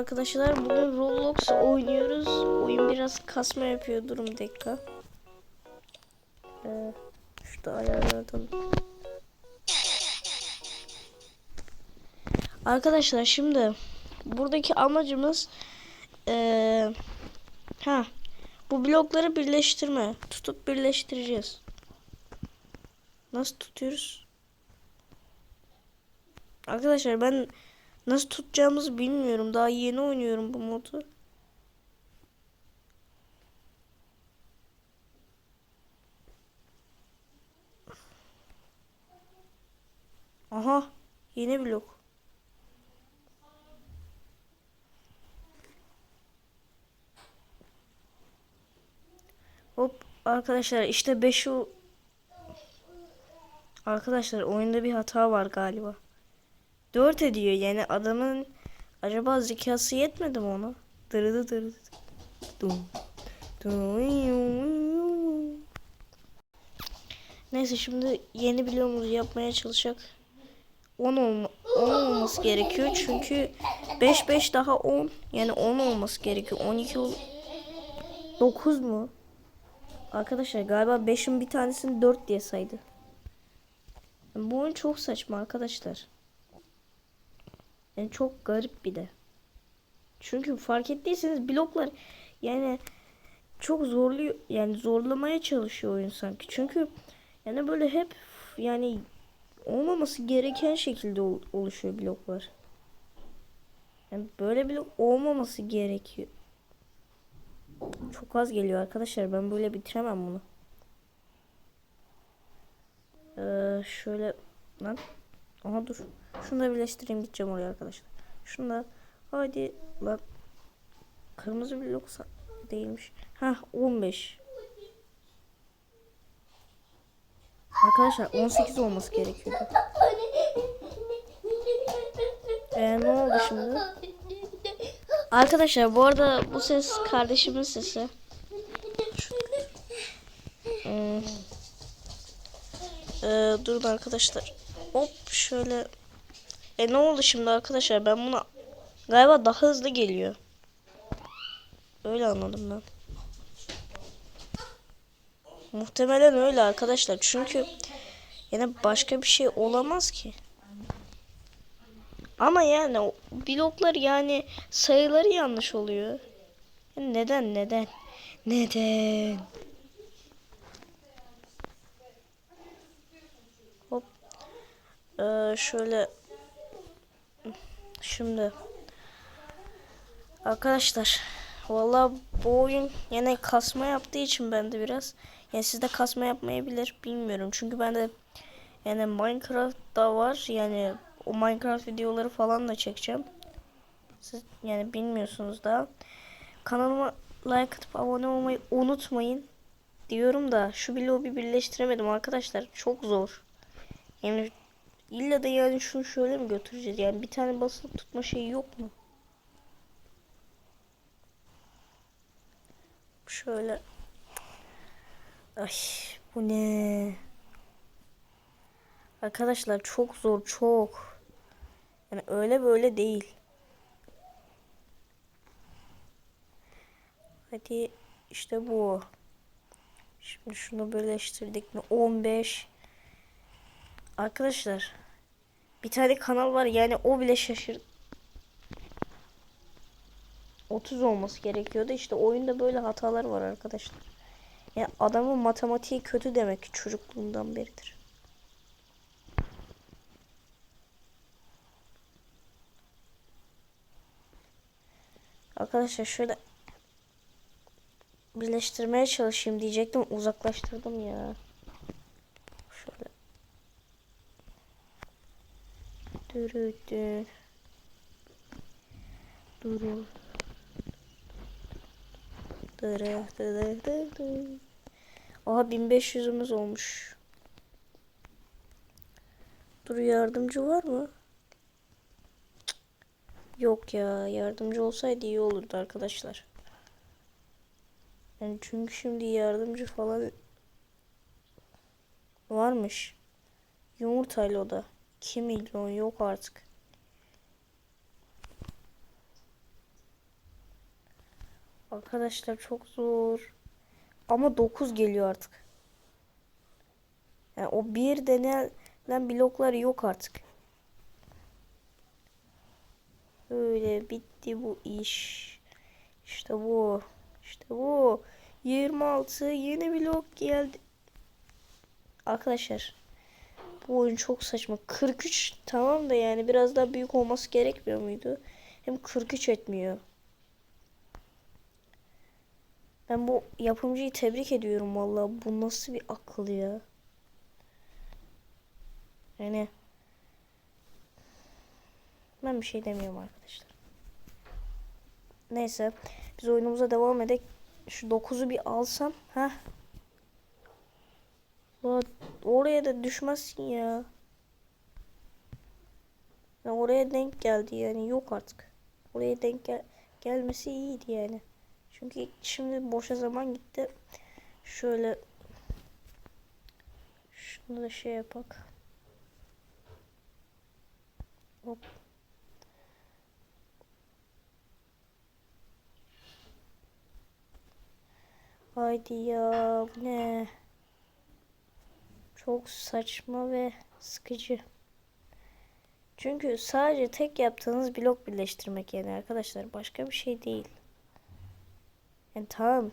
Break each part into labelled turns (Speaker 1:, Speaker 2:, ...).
Speaker 1: arkadaşlar. Bugün Roblox oynuyoruz. Oyun biraz kasma yapıyor. Durum dakika. Ee, şurada ayarladım. Arkadaşlar şimdi buradaki amacımız ee, ha bu blokları birleştirme. Tutup birleştireceğiz. Nasıl tutuyoruz? Arkadaşlar ben nasıl tutacağımızı bilmiyorum. Daha yeni oynuyorum bu modu. Aha, yeni blok. Hop arkadaşlar işte 5 o Arkadaşlar oyunda bir hata var galiba. 4 ediyor yani adamın acaba zekası yetmedi mi ona? Dırıdı dırıdı. Dum. Dum. Neyse şimdi yeni bloğumuzu yapmaya çalışacak. 10 olma, 10 olması gerekiyor çünkü 5 5 daha 10 yani 10 olması gerekiyor. 12 ol 9 mu? Arkadaşlar galiba 5'in bir tanesini 4 diye saydı. Bu oyun çok saçma arkadaşlar. Yani çok garip bir de. Çünkü fark ettiyseniz bloklar yani çok zorluyor yani zorlamaya çalışıyor oyun sanki. Çünkü yani böyle hep yani olmaması gereken şekilde ol- oluşuyor bloklar. Yani böyle blok olmaması gerekiyor. Çok az geliyor arkadaşlar. Ben böyle bitiremem bunu. Ee, şöyle lan. Aha dur. Şunu da birleştireyim gideceğim oraya arkadaşlar. Şunu da hadi lan. Kırmızı blok değilmiş. Ha 15. Arkadaşlar 18 olması gerekiyordu. Ee, ne oldu şimdi? Arkadaşlar bu arada bu ses kardeşimin sesi. Hmm. Ee, durun arkadaşlar. Hop şöyle. E ne oldu şimdi arkadaşlar? Ben buna galiba daha hızlı geliyor. Öyle anladım ben. Muhtemelen öyle arkadaşlar. Çünkü yine başka bir şey olamaz ki. Ama yani bloklar yani sayıları yanlış oluyor. Yani neden neden? Neden? Hop. Ee, şöyle şimdi. Arkadaşlar vallahi bu oyun yine kasma yaptığı için ben de biraz. Yani sizde kasma yapmayabilir bilmiyorum. Çünkü ben de yani Minecraft'ta var. Yani o Minecraft videoları falan da çekeceğim. Siz yani bilmiyorsunuz da. Kanalıma like atıp abone olmayı unutmayın diyorum da şu bloğu bir birleştiremedim. Arkadaşlar çok zor. Yani illa da yani şunu şöyle mi götüreceğiz yani bir tane basılı tutma şeyi yok mu? Şöyle Ay bu ne? Arkadaşlar çok zor çok. Yani öyle böyle değil. Hadi işte bu. Şimdi şunu birleştirdik mi? 15. Arkadaşlar bir tane kanal var yani o bile şaşır. 30 olması gerekiyordu. İşte oyunda böyle hatalar var arkadaşlar. Yani adamın matematiği kötü demek ki çocukluğundan beridir. Arkadaşlar şöyle birleştirmeye çalışayım diyecektim uzaklaştırdım ya. Şöyle. Dürüdü. Duru. Dırı dırı dırı. Aha 1500'ümüz olmuş. Dur yardımcı var mı? Yok ya yardımcı olsaydı iyi olurdu arkadaşlar. Yani çünkü şimdi yardımcı falan varmış. Yumurtayla o da. 2 milyon yok artık. Arkadaşlar çok zor. Ama 9 geliyor artık. Yani o bir denilen bloklar yok artık. Öyle bitti bu iş. İşte bu. İşte bu. 26 yeni blok geldi. Arkadaşlar bu oyun çok saçma. 43 tamam da yani biraz daha büyük olması gerekmiyor muydu? Hem 43 etmiyor. Ben bu yapımcıyı tebrik ediyorum vallahi. Bu nasıl bir akıl ya? Yani ben bir şey demiyorum arkadaşlar. Neyse biz oyunumuza devam edek. Şu 9'u bir alsam. Oraya da düşmezsin ya. ya. Oraya denk geldi yani yok artık. Oraya denk gel gelmesi iyiydi yani. Çünkü şimdi boşa zaman gitti. Şöyle şunu da şey yapak. Hop. Haydi ya bu ne? Çok saçma ve sıkıcı. Çünkü sadece tek yaptığınız blok birleştirmek yani arkadaşlar başka bir şey değil. Yani tamam.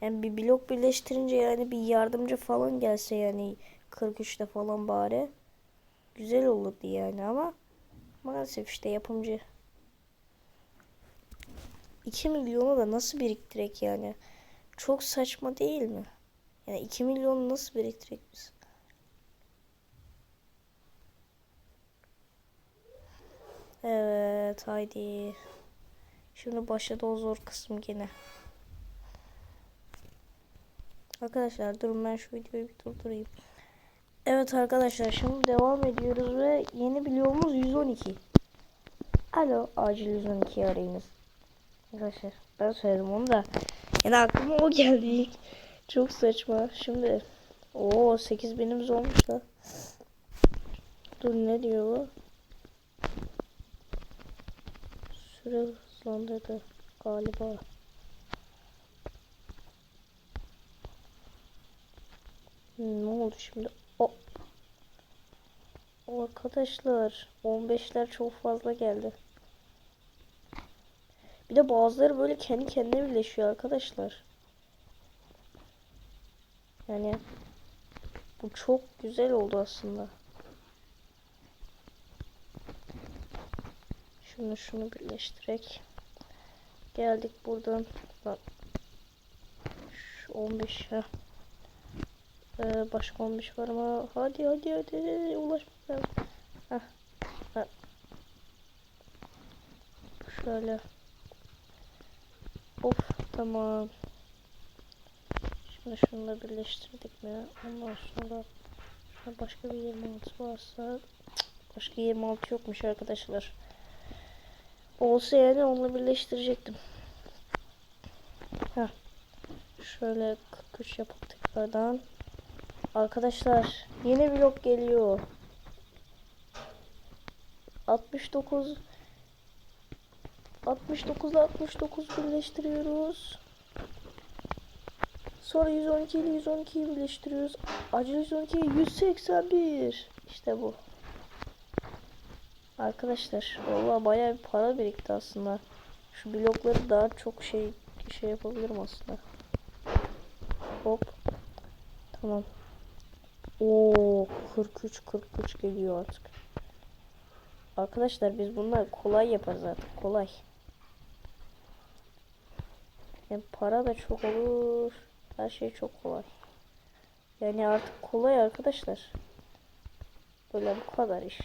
Speaker 1: Yani bir blok birleştirince yani bir yardımcı falan gelse yani 43'te falan bari güzel olurdu yani ama maalesef işte yapımcı 2 milyonu da nasıl biriktirek yani? Çok saçma değil mi? Yani 2 milyonu nasıl biriktirek biz? Evet haydi. Şimdi başladı o zor kısım yine. Arkadaşlar durun ben şu videoyu bir durdurayım. Evet arkadaşlar şimdi devam ediyoruz ve yeni bloğumuz 112. Alo acil 112 arayınız. Arkadaşlar ben söyledim onu da. Yani aklıma o geldi ilk. Çok saçma. Şimdi o 8 binimiz olmuş da. Dur ne diyor bu? Süre hızlandırdı galiba. Hmm, ne oldu şimdi? O Arkadaşlar 15'ler çok fazla geldi. Bir de bazıları böyle kendi kendine birleşiyor arkadaşlar. Yani bu çok güzel oldu aslında. Şunu şunu birleştirek. Geldik buradan. Bak. Şu 15 ha. Ee, başka 15 var mı? Hadi hadi hadi, hadi. Şöyle. Of tamam. Şimdi şunu birleştirdik mi? Ondan sonra başka bir 26 varsa başka 26 yokmuş arkadaşlar. Olsa yani onunla birleştirecektim. Heh. Şöyle 43 yapıp tekrardan. Arkadaşlar yeni blok geliyor. 69 69 ile 69 birleştiriyoruz. Sonra 112 ile 112'yi birleştiriyoruz. Acil 112 181. İşte bu. Arkadaşlar vallahi bayağı bir para birikti aslında. Şu blokları daha çok şey şey yapabilirim aslında. Hop. Tamam. Oo 43 43 geliyor artık. Arkadaşlar biz bunlar kolay yaparız artık kolay. Hem para da çok olur. Her şey çok kolay. Yani artık kolay arkadaşlar. Böyle bu kadar iş.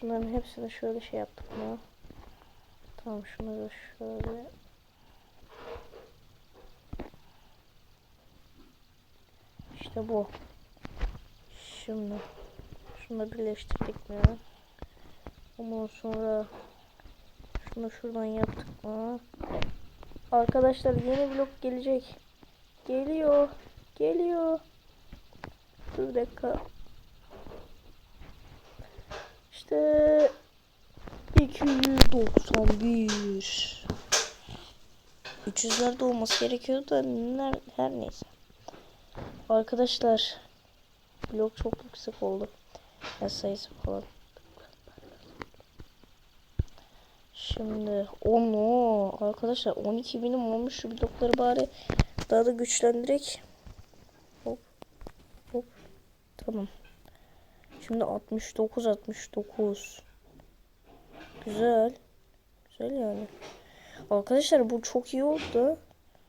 Speaker 1: Şunların hepsini şöyle şey yaptık mı? Tamam da şöyle. İşte bu. Şimdi şunu birleştirdik mi? Ondan sonra şunu şuradan yaptık mı? Arkadaşlar yeni blok gelecek. Geliyor. Geliyor. Dur dakika. İşte 291 300'lerde olması gerekiyordu da ner- her neyse. Arkadaşlar blok çok yüksek oldu. Ya sayısı falan. Şimdi onu arkadaşlar 12 binim olmuş şu blokları bari daha da güçlendirek. Hop hop tamam. Şimdi 69 69. Güzel. Güzel yani. Arkadaşlar bu çok iyi oldu.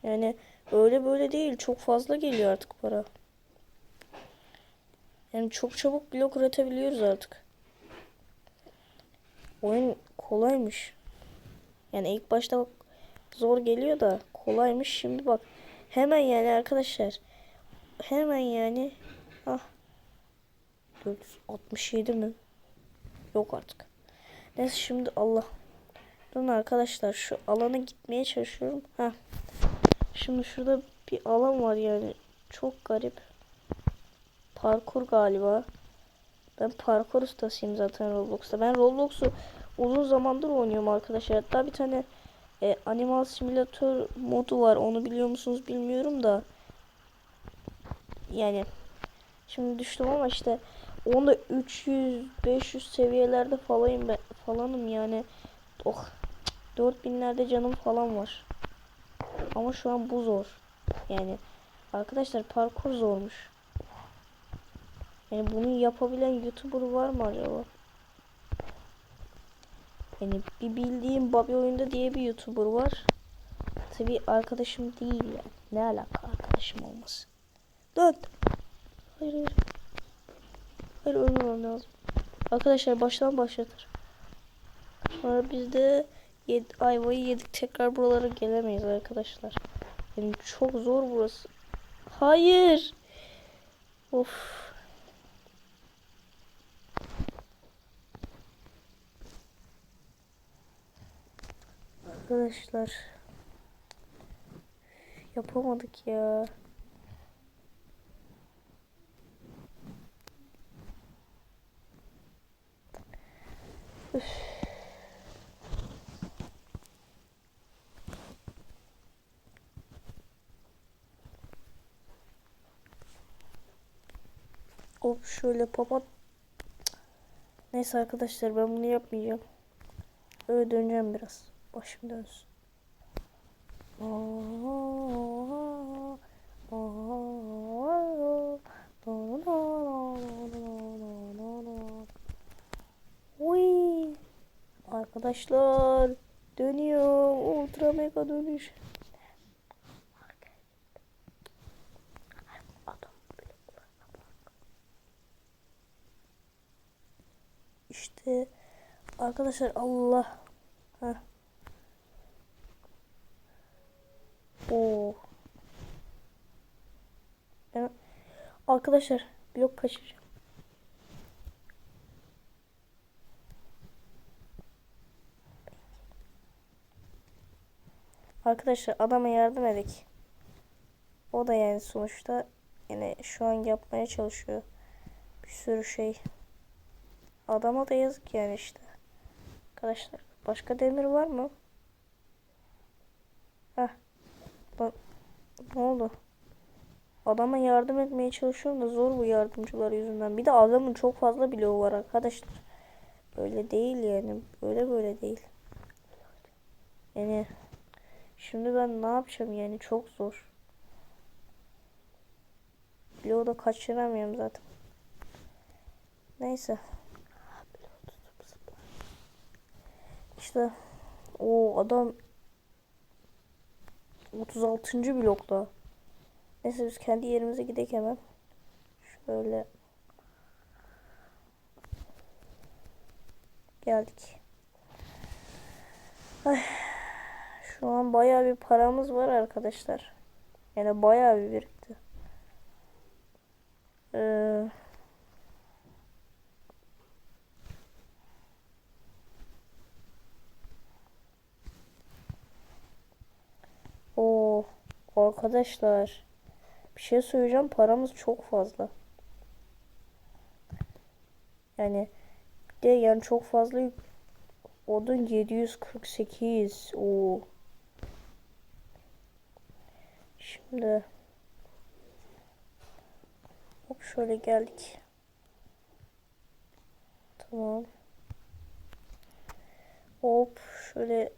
Speaker 1: Yani öyle böyle değil. Çok fazla geliyor artık para. Yani çok çabuk blok üretebiliyoruz artık. Oyun kolaymış. Yani ilk başta zor geliyor da kolaymış. Şimdi bak hemen yani arkadaşlar. Hemen yani ah 467 mi? Yok artık. Neyse şimdi Allah. Durun arkadaşlar şu alana gitmeye çalışıyorum. Ha. Şimdi şurada bir alan var yani. Çok garip. Parkur galiba. Ben parkur ustasıyım zaten Roblox'ta. Ben Roblox'u uzun zamandır oynuyorum arkadaşlar. Hatta bir tane e, animal simülatör modu var. Onu biliyor musunuz bilmiyorum da. Yani şimdi düştüm ama işte onda 300 500 seviyelerde falanım ben falanım yani. Oh 4000'lerde canım falan var. Ama şu an bu zor. Yani arkadaşlar parkur zormuş. Yani bunu yapabilen YouTuber var mı acaba? Yani bir bildiğim Bobby oyunda diye bir YouTuber var. Tabi arkadaşım değil yani. Ne alaka arkadaşım olması? Dön. Hayır hayır. Hayır ölmemem lazım. Arkadaşlar baştan başlatır. Sonra biz de yed ayvayı yedik tekrar buralara gelemeyiz arkadaşlar. Yani çok zor burası. Hayır. Of. Arkadaşlar yapamadık ya. Üf. Hop şöyle papat. Neyse arkadaşlar ben bunu yapmayacağım. Öyle döneceğim biraz. Başım dönsün. Uy. Arkadaşlar dönüyor. Ultra mega dönüş. Adam bloklarına bak. İşte arkadaşlar Allah. Heh. Oo. Ben arkadaşlar blok kaçıracağım. Arkadaşlar adama yardım edik. O da yani sonuçta yine şu an yapmaya çalışıyor. Bir sürü şey. Adama da yazık yani işte. Arkadaşlar başka demir var mı? Heh. Bak ne oldu? Adama yardım etmeye çalışıyorum da zor bu yardımcılar yüzünden. Bir de adamın çok fazla bloğu var arkadaşlar. Böyle değil yani. Böyle böyle değil. Yani şimdi ben ne yapacağım yani çok zor. Bloğu da kaçıramıyorum zaten. Neyse. İşte o adam 36. blokta. Neyse biz kendi yerimize gidelim hemen. Şöyle geldik. Ay, şu an bayağı bir paramız var arkadaşlar. Yani bayağı bir birikti. Ee, o arkadaşlar bir şey söyleyeceğim paramız çok fazla. Yani de yani çok fazla odun 748 o Şimdi hop şöyle geldik. Tamam. Hop şöyle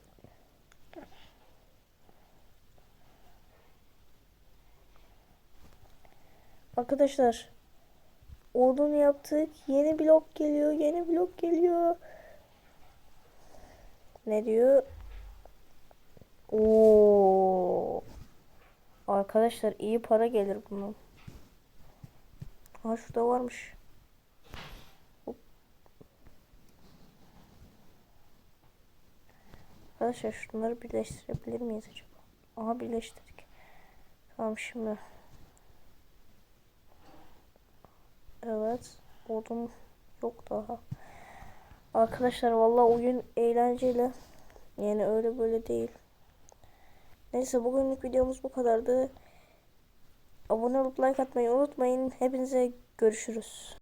Speaker 1: Arkadaşlar odun yaptık. Yeni blok geliyor. Yeni blok geliyor. Ne diyor? Oo. Arkadaşlar iyi para gelir bunun. Ha şurada varmış. Hop. Arkadaşlar şunları birleştirebilir miyiz acaba? Aha birleştirdik. Tamam şimdi. Odun yok daha. Arkadaşlar vallahi oyun eğlenceli. Yani öyle böyle değil. Neyse bugünlük videomuz bu kadardı. Abone olup like atmayı unutmayın. Hepinize görüşürüz.